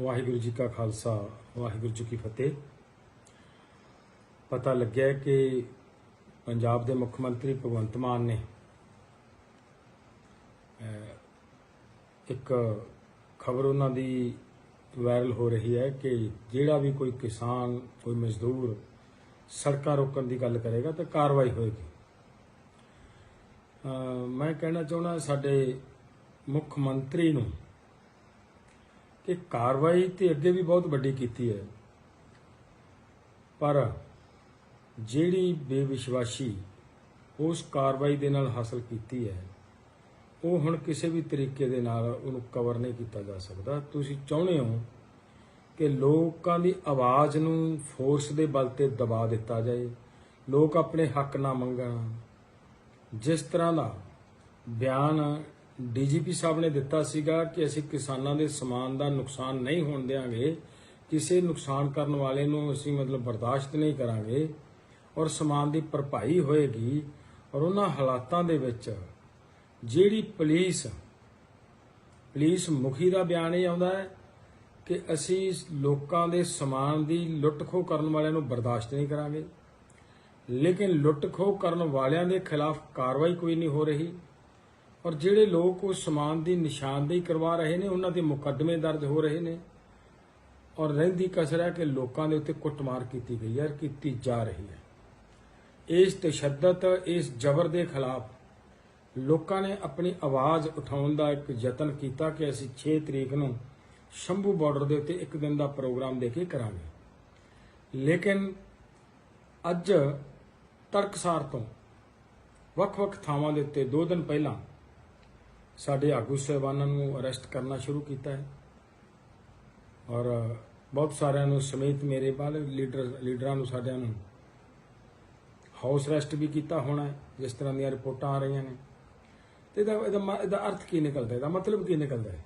ਵਾਹਿਗੁਰੂ ਜੀ ਕਾ ਖਾਲਸਾ, ਵਾਹਿਗੁਰੂ ਜੀ ਕੀ ਫਤਿਹ। ਪਤਾ ਲੱਗਿਆ ਕਿ ਪੰਜਾਬ ਦੇ ਮੁੱਖ ਮੰਤਰੀ ਭਗਵੰਤ ਮਾਨ ਨੇ ਇੱਕ ਖਬਰ ਉਹਨਾਂ ਦੀ ਵਾਇਰਲ ਹੋ ਰਹੀ ਹੈ ਕਿ ਜਿਹੜਾ ਵੀ ਕੋਈ ਕਿਸਾਨ, ਕੋਈ ਮਜ਼ਦੂਰ ਸੜਕਾਂ ਰੋਕਣ ਦੀ ਗੱਲ ਕਰੇਗਾ ਤਾਂ ਕਾਰਵਾਈ ਹੋਏਗੀ। ਮੈਂ ਕਹਿਣਾ ਚਾਹੁੰਦਾ ਸਾਡੇ ਮੁੱਖ ਮੰਤਰੀ ਨੂੰ ਕਿ ਕਾਰਵਾਈ ਤੇ ਅੱਗੇ ਵੀ ਬਹੁਤ ਵੱਡੀ ਕੀਤੀ ਹੈ। ਪਰ ਜਿਹੜੀ ਬੇਵਿਸ਼ਵਾਸੀ ਉਸ ਕਾਰਵਾਈ ਦੇ ਨਾਲ ਹਾਸਲ ਕੀਤੀ ਹੈ, ਉਹ ਹੁਣ ਕਿਸੇ ਵੀ ਤਰੀਕੇ ਦੇ ਨਾਲ ਉਹਨੂੰ ਕਵਰ ਨਹੀਂ ਕੀਤਾ ਜਾ ਸਕਦਾ। ਤੁਸੀਂ ਚਾਹੁੰਦੇ ਹੋ ਕਿ ਲੋਕਾਂ ਦੀ ਆਵਾਜ਼ ਨੂੰ ਫੋਰਸ ਦੇ ਬਲ ਤੇ ਦਬਾ ਦਿੱਤਾ ਜਾਏ। ਲੋਕ ਆਪਣੇ ਹੱਕ ਨਾ ਮੰਗਣ। ਜਿਸ ਤਰ੍ਹਾਂ ਦਾ ਬਿਆਨ ਡੀਜੀਪੀ ਸਾਹਿਬ ਨੇ ਦਿੱਤਾ ਸੀਗਾ ਕਿ ਅਸੀਂ ਕਿਸਾਨਾਂ ਦੇ ਸਮਾਨ ਦਾ ਨੁਕਸਾਨ ਨਹੀਂ ਹੋਣ ਦੇਵਾਂਗੇ ਕਿਸੇ ਨੁਕਸਾਨ ਕਰਨ ਵਾਲੇ ਨੂੰ ਅਸੀਂ ਮਤਲਬ ਬਰਦਾਸ਼ਤ ਨਹੀਂ ਕਰਾਂਗੇ ਔਰ ਸਮਾਨ ਦੀ ਭਰਪਾਈ ਹੋਏਗੀ ਔਰ ਉਹਨਾਂ ਹਾਲਾਤਾਂ ਦੇ ਵਿੱਚ ਜਿਹੜੀ ਪੁਲਿਸ ਪੁਲਿਸ ਮੁਖੀ ਦਾ ਬਿਆਨ ਇਹ ਆਉਂਦਾ ਹੈ ਕਿ ਅਸੀਂ ਲੋਕਾਂ ਦੇ ਸਮਾਨ ਦੀ ਲੁੱਟ-ਖੋਹ ਕਰਨ ਵਾਲਿਆਂ ਨੂੰ ਬਰਦਾਸ਼ਤ ਨਹੀਂ ਕਰਾਂਗੇ। ਲੇਕਿਨ ਲੁੱਟ-ਖੋਹ ਕਰਨ ਵਾਲਿਆਂ ਦੇ ਖਿਲਾਫ ਕਾਰਵਾਈ ਕੋਈ ਨਹੀਂ ਹੋ ਰਹੀ। ਔਰ ਜਿਹੜੇ ਲੋਕ ਉਸ ਸਮਾਨ ਦੀ ਨਿਸ਼ਾਨਦੇਹੀ ਕਰਵਾ ਰਹੇ ਨੇ, ਉਹਨਾਂ ਦੇ ਮੁਕੱਦਮੇ ਦਰਜ ਹੋ ਰਹੇ ਨੇ ਔਰ ਰਹਿੰਦੀ ਕਸਰ ਹੈ ਕਿ ਲੋਕਾਂ ਦੇ ਉੱਤੇ ਕੁੱਟਮਾਰ ਕੀਤੀ ਗਈ ਹੈ ਕੀਤੀ ਜਾ ਰਹੀ ਹੈ। ਇਸ ਤਸ਼ੱਦਦ, ਇਸ ਜ਼ਬਰ ਦੇ ਖਿਲਾਫ ਲੋਕਾਂ ਨੇ ਆਪਣੀ ਆਵਾਜ਼ ਉਠਾਉਣ ਦਾ ਇੱਕ ਯਤਨ ਕੀਤਾ ਕਿ ਅਸੀਂ 6 ਤਰੀਕ ਨੂੰ ਸ਼ੰਭੂ ਬਾਰਡਰ ਦੇ ਉੱਤੇ ਇੱਕ ਦਿਨ ਦਾ ਪ੍ਰੋਗਰਾਮ ਦੇ ਕੇ ਕਰਾਂਗੇ। ਲੇਕਿਨ ਅੱਜ ਤਰਕਸਾਰ ਤੋਂ ਵੱਖ-ਵੱਖ ਥਾਵਾਂ ਦੇ ਉੱਤੇ 2 ਦਿਨ ਪਹਿਲਾਂ ਸਾਡੇ ਆਗੂ ਸਹਿਬਾਨਾਂ ਨੂੰ ਅਰੈਸਟ ਕਰਨਾ ਸ਼ੁਰੂ ਕੀਤਾ ਹੈ। ਔਰ, ਬਹੁਤ ਸਾਰਿਆਂ ਨੂੰ ਸਮੇਤ ਮੇਰੇ ਬਾਲ ਲੀਡਰ, ਲੀਡਰਾਂ ਨੂੰ ਸਾਡਿਆਂ ਨੂੰ ਹਾਊਸ ਅਰੈਸਟ ਵੀ ਕੀਤਾ ਹੋਣਾ ਜਿਸ ਤਰ੍ਹਾਂ ਦੀਆਂ ਰਿਪੋਰਟਾਂ ਆ ਰਹੀਆਂ ਨੇ। ਤੇ ਇਹਦਾ ਇਹਦਾ ਮ- ਇਹਦਾ ਅਰਥ ਕੀ ਨਿਕਲਦਾ ਇਹਦਾ ਮਤਲਬ ਕੀ ਨਿਕਲਦਾ ਹੈ?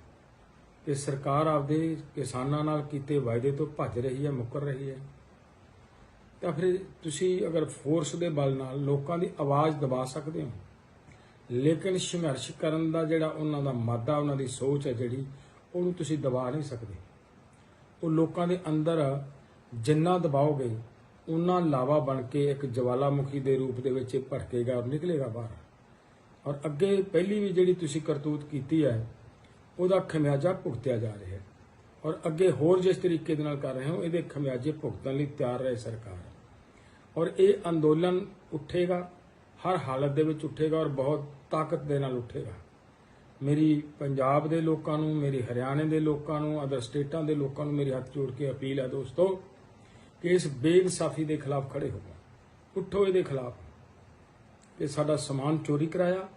ਕਿ ਸਰਕਾਰ ਆਪਦੇ ਕਿਸਾਨਾਂ ਨਾਲ ਕੀਤੇ ਵਾਅਦੇ ਤੋਂ ਭੱਜ ਰਹੀ ਹੈ, ਮੁੱਕਰ ਰਹੀ ਹੈ। ਤਾਂ ਫਿਰ ਤੁਸੀਂ ਅਗਰ ਫੋਰਸ ਦੇ ਬਲ ਨਾਲ ਲੋਕਾਂ ਦੀ ਆਵਾਜ਼ ਦਬਾ ਸਕਦੇ ਹੋ? ਲੇਕਿਨ ਸੰਘਰਸ਼ ਕਰਨ ਦਾ ਜਿਹੜਾ ਉਹਨਾਂ ਦਾ ਮਾਦਾ, ਉਹਨਾਂ ਦੀ ਸੋਚ ਹੈ ਜਿਹੜੀ, ਉਹਨੂੰ ਤੁਸੀਂ ਦਬਾ ਨਹੀਂ ਸਕਦੇ। ਉਹ ਲੋਕਾਂ ਦੇ ਅੰਦਰ ਜਿੰਨਾ ਦਬਾਓਗੇ, ਉਹਨਾਂ ਲਾਵਾ ਬਣ ਕੇ ਇੱਕ ਜਵਾਲਾਮੁਖੀ ਦੇ ਰੂਪ ਦੇ ਵਿੱਚ ਇਹ ਭੜਕੇਗਾ ਔਰ ਨਿਕਲੇਗਾ ਬਾਹਰ। ਔਰ ਅੱਗੇ ਪਹਿਲੀ ਵੀ ਜਿਹੜੀ ਤੁਸੀਂ ਕਰਤੂਤ ਕੀਤੀ ਹੈ, ਉਹਦਾ ਖਮਿਆਜਾ ਭੁਗਤਿਆ ਜਾ ਰਿਹਾ ਹੈ। ਔਰ ਅੱਗੇ ਹੋਰ ਜਿਸ ਤਰੀਕੇ ਦੇ ਨਾਲ ਕਰ ਰਹੇ ਹੋ, ਇਹਦੇ ਖਮਿਆਜੇ ਭੁਗਤਣ ਲਈ ਤਿਆਰ ਰਹੇ ਸਰਕਾਰ। ਔਰ ਇਹ ਅੰਦੋਲਨ ਉੱਠੇਗਾ। ਹਰ ਹਾਲਤ ਦੇ ਵਿੱਚ ਉੱਠੇਗਾ ਔਰ ਬਹੁਤ ਤਾਕਤ ਦੇ ਨਾਲ ਉੱਠੇਗਾ। ਮੇਰੀ ਪੰਜਾਬ ਦੇ ਲੋਕਾਂ ਨੂੰ, ਮੇਰੀ ਹਰਿਆਣੇ ਦੇ ਲੋਕਾਂ ਨੂੰ ਅਦਰ ਸਟੇਟਾਂ ਦੇ ਲੋਕਾਂ ਨੂੰ ਮੇਰੇ ਹੱਥ ਜੋੜ ਕੇ ਅਪੀਲ ਹੈ ਦੋਸਤੋ ਕਿ ਇਸ ਬੇਇਨਸਾਫੀ ਦੇ ਖਿਲਾਫ ਖੜੇ ਹੋ ਉੱਠੋ ਇਹਦੇ ਖਿਲਾਫ। ਕਿ ਸਾਡਾ ਸਮਾਨ ਚੋਰੀ ਕਰਾਇਆ।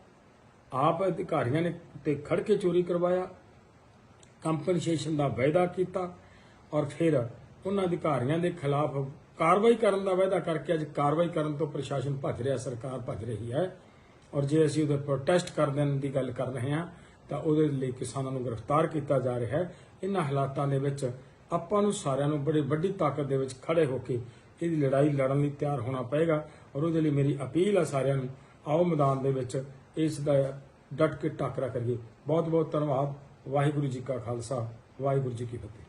ਆਪ ਅਧਿਕਾਰੀਆਂ ਨੇ ਤੇ ਖੜ ਕੇ ਚੋਰੀ ਕਰਵਾਇਆ। ਕੰਪਨਸੇਸ਼ਨ ਦਾ ਵਾਅਦਾ ਕੀਤਾ ਔਰ ਫਿਰ ਉਹਨਾਂ ਅਧਿਕਾਰੀਆਂ ਦੇ ਖਿਲਾਫ ਕਾਰਵਾਈ ਕਰਨ ਦਾ ਵਾਅਦਾ ਕਰਕੇ ਅੱਜ ਕਾਰਵਾਈ ਕਰਨ ਤੋਂ ਪ੍ਰਸ਼ਾਸਨ ਭੱਜ ਰਿਹਾ, ਸਰਕਾਰ ਭੱਜ ਰਹੀ ਹੈ। ਔਰ ਜੇ ਅਸੀਂ ਉਹਦੇ ਪ੍ਰੋਟੈਸਟ ਕਰਨ ਦੀ ਗੱਲ ਕਰ ਰਹੇ ਹਾਂ, ਤਾਂ ਉਹਦੇ ਲਈ ਕਿਸਾਨਾਂ ਨੂੰ ਗ੍ਰਿਫਤਾਰ ਕੀਤਾ ਜਾ ਰਿਹਾ ਹੈ। ਇਹਨਾਂ ਹਾਲਾਤਾਂ ਦੇ ਵਿੱਚ ਆਪਾਂ ਨੂੰ ਸਾਰਿਆਂ ਨੂੰ ਬੜੀ ਵੱਡੀ ਤਾਕਤ ਦੇ ਵਿੱਚ ਖੜੇ ਹੋ ਕੇ ਇਹਦੀ ਲੜਾਈ ਲੜਨ ਲਈ ਤਿਆਰ ਹੋਣਾ ਪਏਗਾ। ਔਰ ਉਹਦੇ ਲਈ ਮੇਰੀ ਅਪੀਲ ਆ ਸਾਰਿਆਂ ਨੂੰ, ਆਓ ਮੈਦਾਨ ਦੇ ਵਿੱਚ ਇਸ ਦਾ ਡਟ ਕੇ ਟਾਕਰਾ ਕਰੀਏ। ਬਹੁਤ ਬਹੁਤ ਧੰਨਵਾਦ। ਵਾਹਿਗੁਰੂ ਜੀ ਕਾ ਖਾਲਸਾ, ਵਾਹਿਗੁਰੂ ਜੀ ਕੀ ਫਤਿਹ।